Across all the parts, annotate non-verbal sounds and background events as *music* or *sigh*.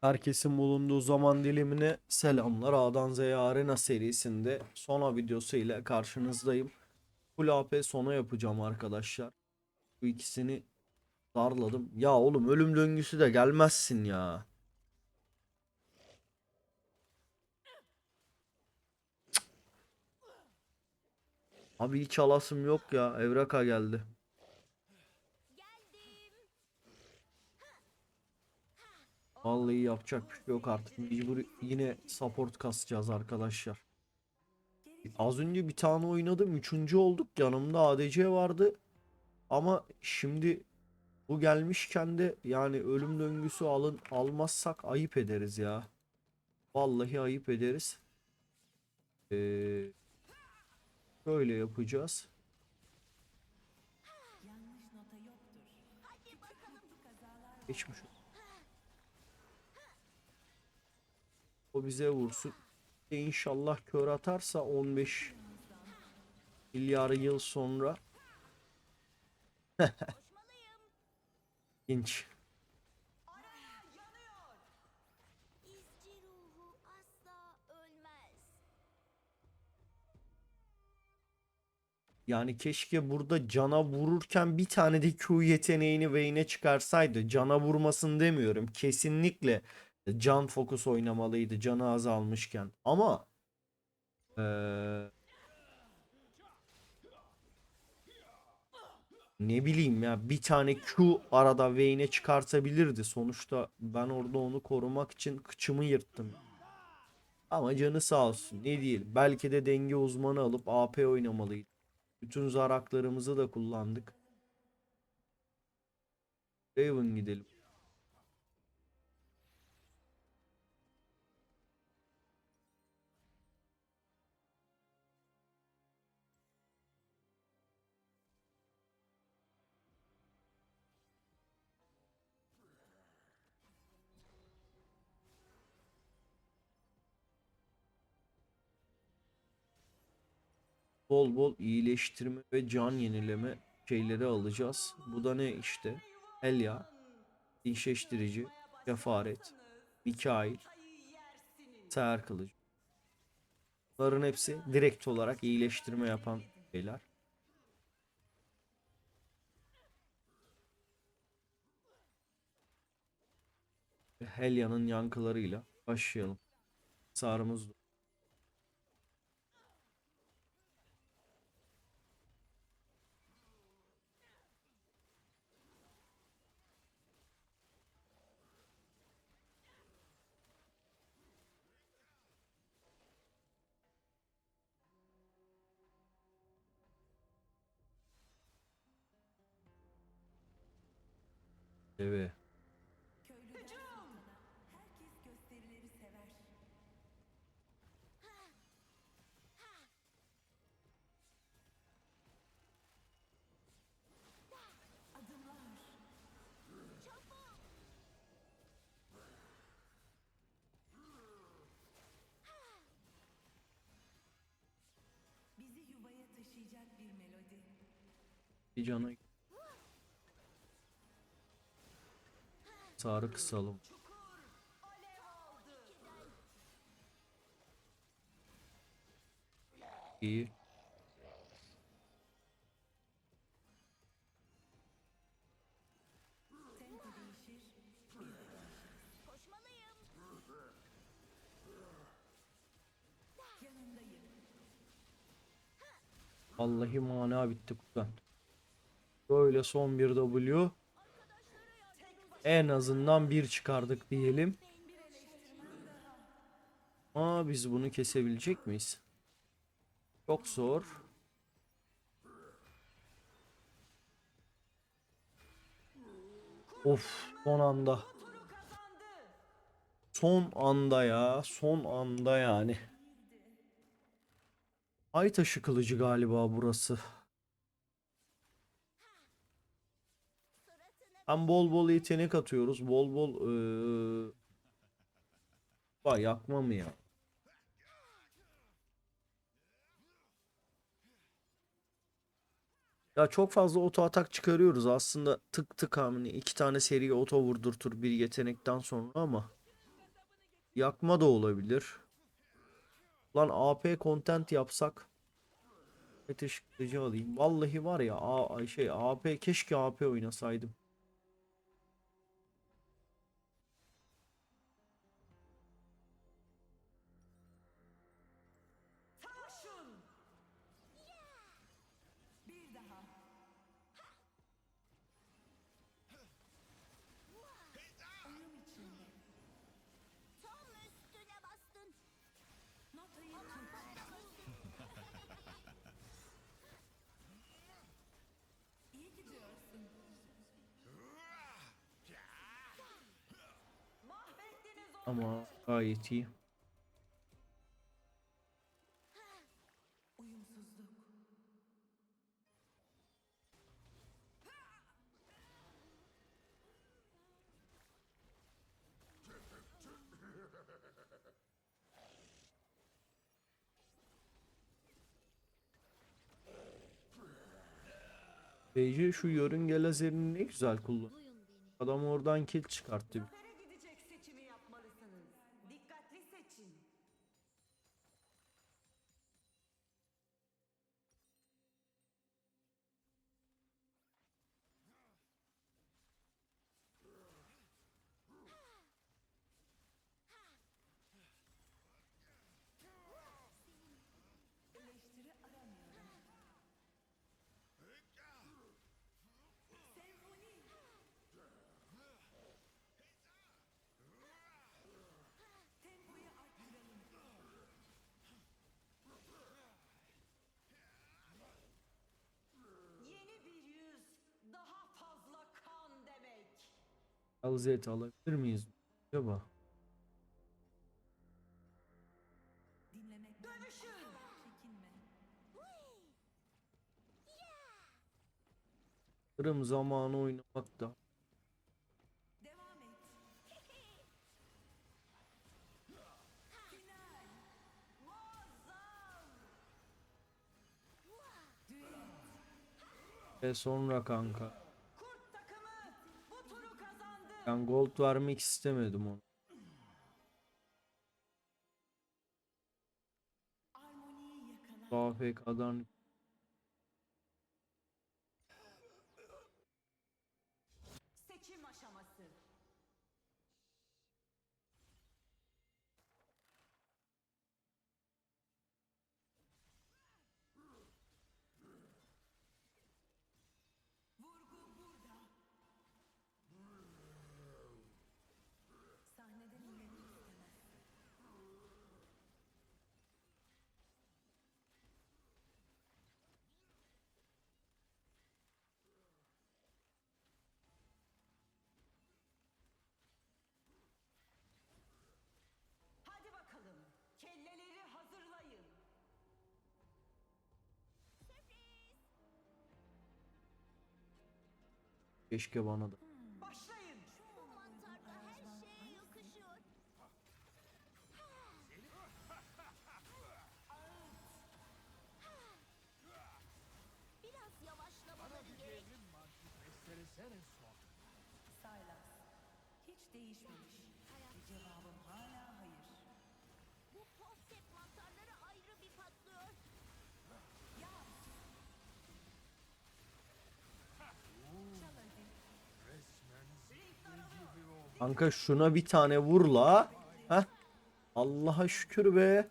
Herkesin bulunduğu zaman dilimine selamlar. A'dan Z'ye Arena serisinde sona videosu ile karşınızdayım. Full AP sona yapacağım arkadaşlar. Bu ikisini darladım. Ya oğlum ölüm döngüsü de gelmezsin ya. Abi hiç alasım yok ya. Evraka geldi. Vallahi yapacak bir şey yok artık. Mecbur yine support kasacağız arkadaşlar. Az önce bir tane oynadım. Üçüncü olduk. Yanımda ADC vardı. Ama şimdi bu gelmişken de yani ölüm döngüsü alın almazsak ayıp ederiz ya. Vallahi ayıp ederiz. Ee, şöyle yapacağız. Geçmiş. O bize vursun. E İnşallah kör atarsa 15 milyar yıl sonra. *laughs* İnç. Yani keşke burada cana vururken bir tane de Q yeteneğini Vayne'e çıkarsaydı. Cana vurmasın demiyorum. Kesinlikle can fokus oynamalıydı canı azalmışken. Ama eee, ne bileyim ya bir tane Q arada Vayne'e çıkartabilirdi. Sonuçta ben orada onu korumak için kıçımı yırttım. Ama canı sağ olsun. Ne değil. Belki de denge uzmanı alıp AP oynamalıydı. Bütün zaraklarımızı da kullandık. Raven gidelim. Bol bol iyileştirme ve can yenileme şeyleri alacağız. Bu da ne işte? Elia, dinşeştirici, kefaret, Mikail, seher kılıcı. Bunların hepsi direkt olarak iyileştirme yapan şeyler. Helia'nın yankılarıyla başlayalım. Sarımız Evet. Bizi yuvaya taşıyacak bir melodi. Bir cana Sarı kısalım. İyi. Vallahi mana bitti kutan. Böyle son bir W. En azından bir çıkardık diyelim. Ama biz bunu kesebilecek miyiz? Çok zor. Of son anda. Son anda ya. Son anda yani. Ay taşı kılıcı galiba burası. Hem bol bol yetenek atıyoruz. Bol bol eee Vay yakma mı ya? Ya çok fazla oto atak çıkarıyoruz aslında tık tık hamle iki tane seri oto vurdurtur bir yetenekten sonra ama Yakma da olabilir. Lan AP content yapsak. Ateş kılıcı alayım. Vallahi var ya A şey AP keşke AP oynasaydım. İyi gidiyorsun. Mahvettiniz onu. Ama gayet iyi. Beyci şu yörünge lazerini ne güzel kullan. Adam oradan kill çıkarttı. Alzet alabilir miyiz? Acaba? Kırım zamanı oynamak da. Et. *laughs* Ve sonra kanka. Ben gold vermek istemedim onu. Armoniyi yakala. AFK'dan keşke bana da. Kanka şuna bir tane vur la. Heh. Allah'a şükür be.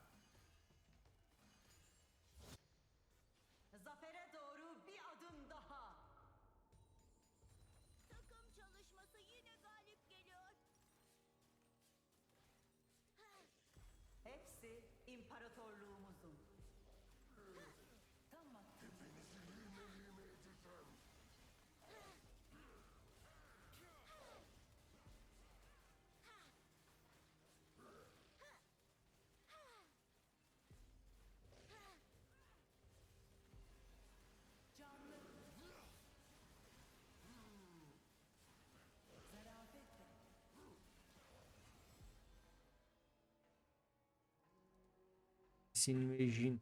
Sin ve Jin.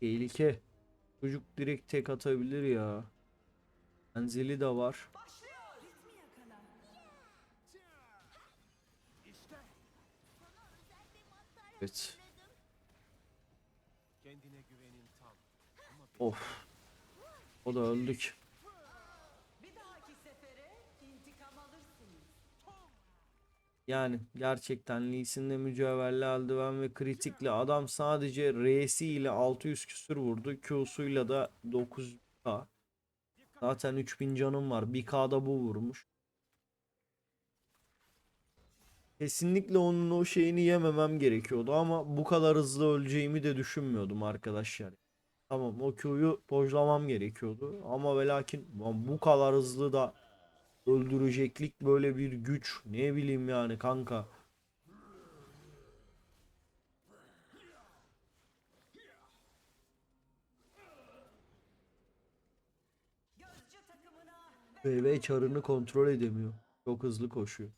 Tehlike. Çocuk direkt tek atabilir ya. Menzili de var. Evet. Of. O da öldük. Yani gerçekten Lee Sin'le mücevherli eldiven ve kritikli adam sadece R'si ile 600 küsür vurdu. Q'suyla da 9k. Zaten 3000 canım var. 1k'da bu vurmuş. Kesinlikle onun o şeyini yememem gerekiyordu ama bu kadar hızlı öleceğimi de düşünmüyordum arkadaşlar. Tamam o Q'yu dojlamam gerekiyordu ama ve bu kadar hızlı da öldüreceklik böyle bir güç ne bileyim yani kanka. BB çarını kontrol edemiyor. Çok hızlı koşuyor.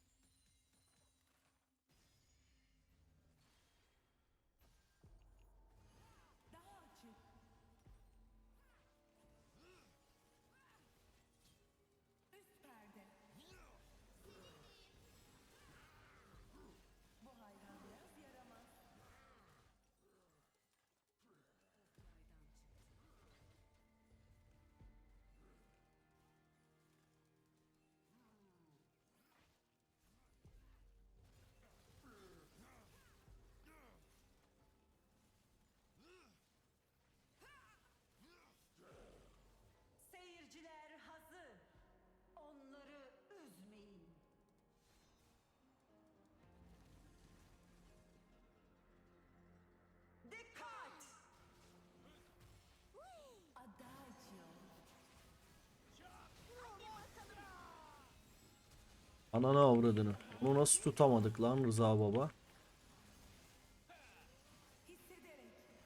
Ananı avradını. Onu nasıl tutamadık lan Rıza baba?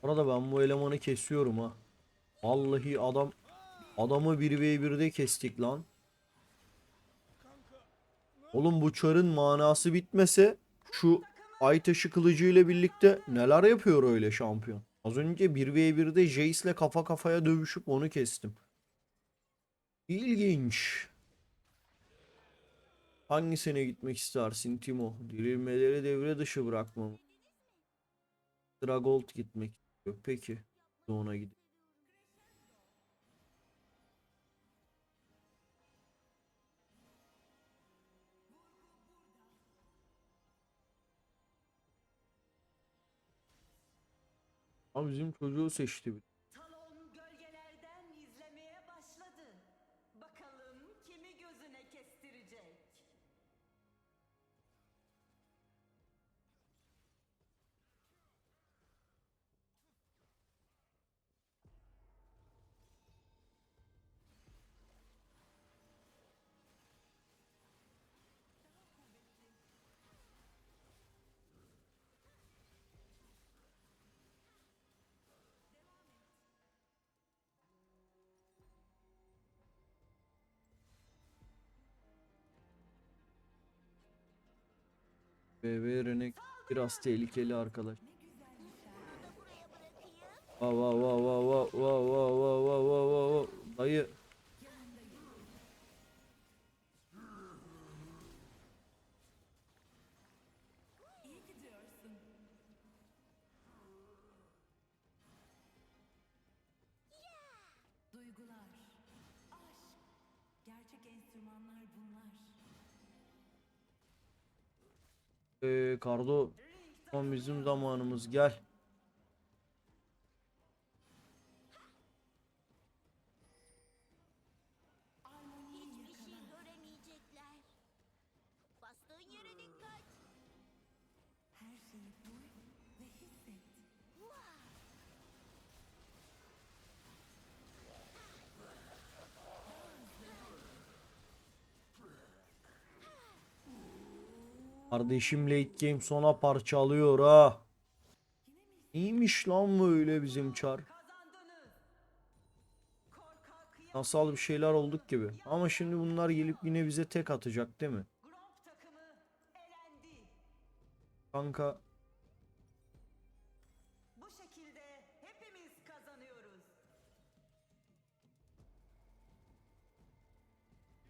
Orada ben bu elemanı kesiyorum ha. Vallahi adam adamı 1v1'de kestik lan. Oğlum bu çarın manası bitmese şu ay taşı kılıcı ile birlikte neler yapıyor öyle şampiyon. Az önce 1v1'de Jace ile kafa kafaya dövüşüp onu kestim. İlginç. Hangisine gitmek istersin Timo? Dirilmeleri devre dışı bırakmam. Dragold gitmek istiyor. Peki. Ona gidelim. Ama bizim çocuğu seçti. bir. BB Renek biraz tehlikeli arkadaş. da buraya bırakayım. Va va va va va va va va va va va va Dayı Ee, Kardo Tam bizim zamanımız gel. Kardeşim late game sona parçalıyor ha. İyiymiş lan böyle bizim çar. Nasal bir şeyler olduk gibi. Ama şimdi bunlar gelip yine bize tek atacak değil mi? Kanka Bu şekilde hepimiz kazanıyoruz.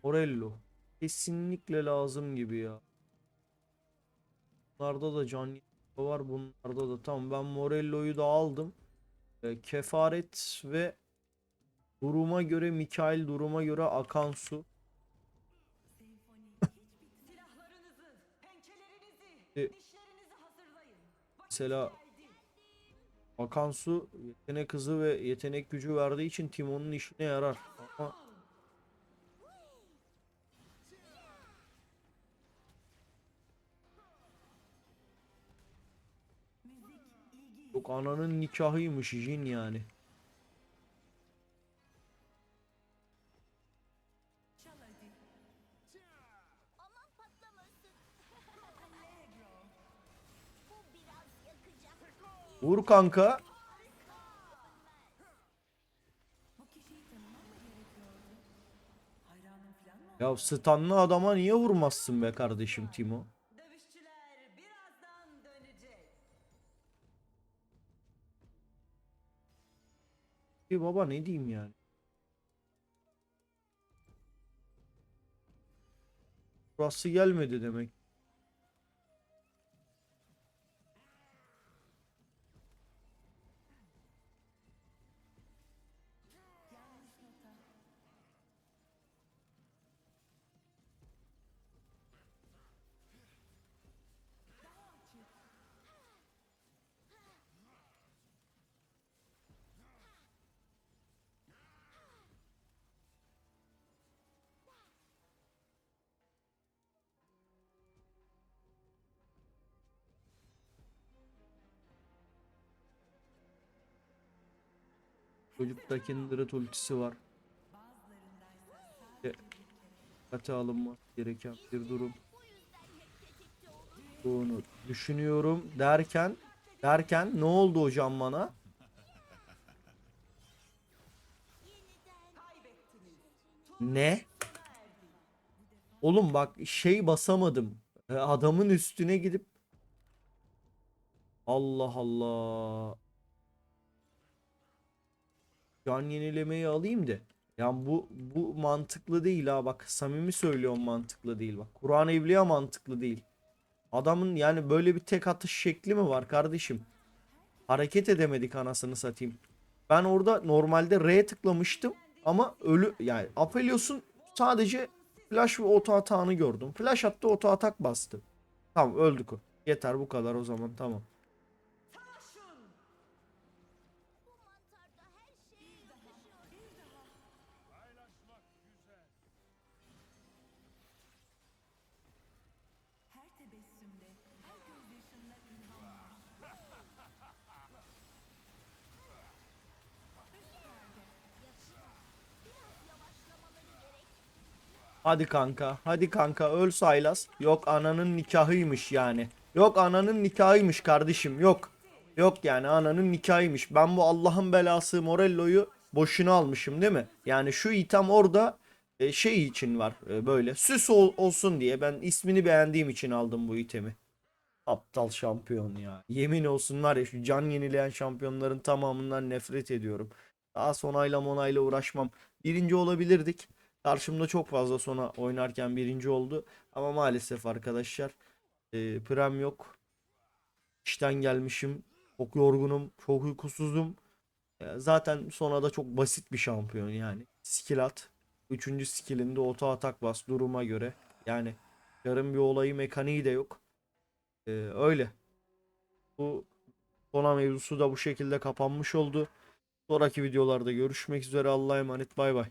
Morello. Kesinlikle lazım gibi ya. Bunlarda da can var bunlarda da. Tamam ben Morello'yu da aldım. E, kefaret ve duruma göre Mikail duruma göre Akansu. Silahlarınızı, pençelerinizi, E. Mesela Akansu yetenek hızı ve yetenek gücü verdiği için Timon'un işine yarar. Yok ananın nikahıymış Jin yani. Vur kanka. Ya stunlı adama niye vurmazsın be kardeşim Timo? Bir baba ne diyeyim yani? Burası gelmedi demek. Çocukta Kindred ultisi var. Bazılarındaysa sadece E, Dikkate alınması gereken bir durum. Bunu düşünüyorum derken derken ne oldu hocam bana? Ne? Oğlum bak şey basamadım. Adamın üstüne gidip Allah Allah. Can yenilemeyi alayım da. Yani bu bu mantıklı değil ha bak samimi söylüyorum mantıklı değil bak. Kur'an Evliya mantıklı değil. Adamın yani böyle bir tek atış şekli mi var kardeşim? Hareket edemedik anasını satayım. Ben orada normalde R tıklamıştım ama ölü yani Aphelios'un sadece flash ve oto atağını gördüm. Flash attı oto atak bastı. Tamam öldük o. Yeter bu kadar o zaman tamam. Hadi kanka, hadi kanka öl Saylas. Yok ananın nikahıymış yani. Yok ananın nikahıymış kardeşim. Yok. Yok yani ananın nikahıymış. Ben bu Allah'ın belası Morello'yu boşuna almışım değil mi? Yani şu item orada e, şey için var e, böyle süs ol- olsun diye ben ismini beğendiğim için aldım bu itemi. Aptal şampiyon ya. Yemin olsun var ya şu can yenileyen şampiyonların tamamından nefret ediyorum. Daha sonayla monayla uğraşmam. Birinci olabilirdik. Karşımda çok fazla sona oynarken birinci oldu. Ama maalesef arkadaşlar e, prem yok. İşten gelmişim. Çok yorgunum. Çok uykusuzum. E, zaten sona da çok basit bir şampiyon yani. Skill at. Üçüncü skillinde oto atak bas duruma göre. Yani yarın bir olayı mekaniği de yok. E, öyle. Bu sona mevzusu da bu şekilde kapanmış oldu. Sonraki videolarda görüşmek üzere. Allah'a emanet. Bay bay.